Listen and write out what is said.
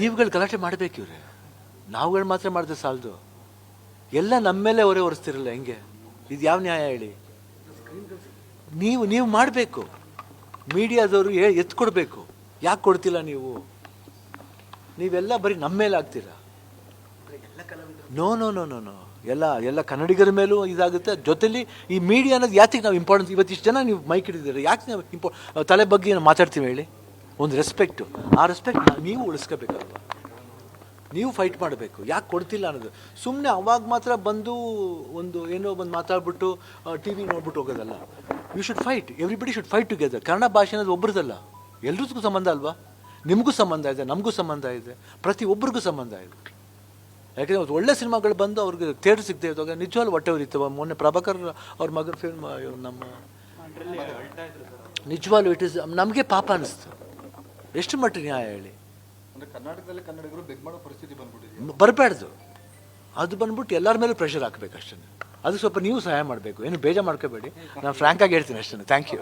ನೀವುಗಳು ಗಲಾಟೆ ಮಾಡಬೇಕು ಇವ್ರೆ. ನಾವುಗಳು ಮಾತ್ರ ಮಾಡಿದ್ರೆ ಸಾಲದು. ಎಲ್ಲ ನಮ್ಮ ಮೇಲೆ ಹೊರೆ ಹೊರಿಸ್ತಿರಲ್ಲ ಹೆಂಗೆ? ಇದು ಯಾವ ನ್ಯಾಯ ಹೇಳಿ? ನೀವು ನೀವು ಮಾಡಬೇಕು. ಮೀಡಿಯಾದವರು ಹೇಳಿ ಎತ್ಕೊಡ್ಬೇಕು. ಯಾಕೆ ಕೊಡ್ತಿಲ್ಲ ನೀವು? ನೀವೆಲ್ಲ ಬರೀ ನಮ್ಮ ಮೇಲೆ ಆಗ್ತೀರಾ? No no no no no ಎಲ್ಲ ಎಲ್ಲ ಕನ್ನಡಿಗರ ಮೇಲೂ ಇದಾಗುತ್ತೆ. ಜೊತೆಲಿ ಈ ಮೀಡಿಯಾ ಅನ್ನೋದು ಯಾತಿಗೆ ನಾವು ಇಂಪಾರ್ಟೆನ್ಸ್ ಇವತ್ತಿಷ್ಟು ಜನ ನೀವು ಮೈಕ್ ಹಿಡಿದಿದ್ದೀರಿ? ಯಾಕೆ ನಾವು ಇಂಪಾ ತಲೆ ಬಗ್ಗೆ ನಾವು ಮಾತಾಡ್ತೀವಿ ಹೇಳಿ. ಒಂದು ರೆಸ್ಪೆಕ್ಟು ಆ ರೆಸ್ಪೆಕ್ಟ್ ನೀವು ಉಳಿಸ್ಕೋಬೇಕಲ್ವ ನೀವು ಫೈಟ್ ಮಾಡಬೇಕು. ಯಾಕೆ ಕೊಡ್ತಿಲ್ಲ ಅನ್ನೋದು. ಸುಮ್ಮನೆ ಅವಾಗ ಮಾತ್ರ ಬಂದು ಒಂದು ಏನೋ ಬಂದು ಮಾತಾಡ್ಬಿಟ್ಟು ಟಿ ವಿ ನೋಡ್ಬಿಟ್ಟು ಹೋಗೋದಲ್ಲ. You should fight everybody should fight together Kannada ಭಾಷೆ ಅನ್ನೋದು ಒಬ್ಬರದಲ್ಲ ಎಲ್ರಿಗೂ ಸಂಬಂಧ ಅಲ್ವಾ? ನಿಮಗೂ ಸಂಬಂಧ ಇದೆ ನಮಗೂ ಸಂಬಂಧ ಇದೆ ಪ್ರತಿ ಒಬ್ರಿಗೂ ಸಂಬಂಧ ಇದೆ. ಯಾಕೆಂದರೆ ಒಂದು ಒಳ್ಳೆ ಸಿನಿಮಾಗಳು ಬಂದು ಅವ್ರಿಗೆ ಥಿಯೇಟರ್ ಸಿಗದೆ ಇದ್ದಾಗ ನಿಜವಾಗ್ಲೂ ಹೊಟ್ಟೆ ಉರಿತವ ಮೊನ್ನೆ ಪ್ರಭಾಕರ್ ಅವ್ರ ಮಗನ ಫಿಲ್ಮ್ ನಮ್ಮ ನಿಜವಾಗ್ಲೂ ಇಟ್ ಇಸ್ ನಮಗೆ ಪಾಪ ಅನಿಸ್ತು. ಎಷ್ಟು ಮಟ್ಟ ನ್ಯಾಯ ಹೇಳಿ? ಅಂದ್ರೆ ಕರ್ನಾಟಕದಲ್ಲಿ ಕನ್ನಡಿಗರು ಬೆಗ್ ಮಾಡೋ ಪರಿಸ್ಥಿತಿ ಬಂದ್ಬಿಟ್ಟಿದೆ ಬರಬಾರ್ದು ಅದು ಬಂದ್ಬಿಟ್ಟು ಎಲ್ಲರ ಮೇಲೂ ಪ್ರೆಷರ್ ಹಾಕಬೇಕು ಅಷ್ಟೇ ಅದು ಸ್ವಲ್ಪ ನೀವು ಸಹಾಯ ಮಾಡಬೇಕು. ಏನು ಬೇಜಾರು ಮಾಡ್ಕೋಬೇಡಿ. ನಾನು ಫ್ರ್ಯಾಂಕಾಗಿ ಹೇಳ್ತೀನಿ ಅಷ್ಟೇ ಥ್ಯಾಂಕ್ ಯು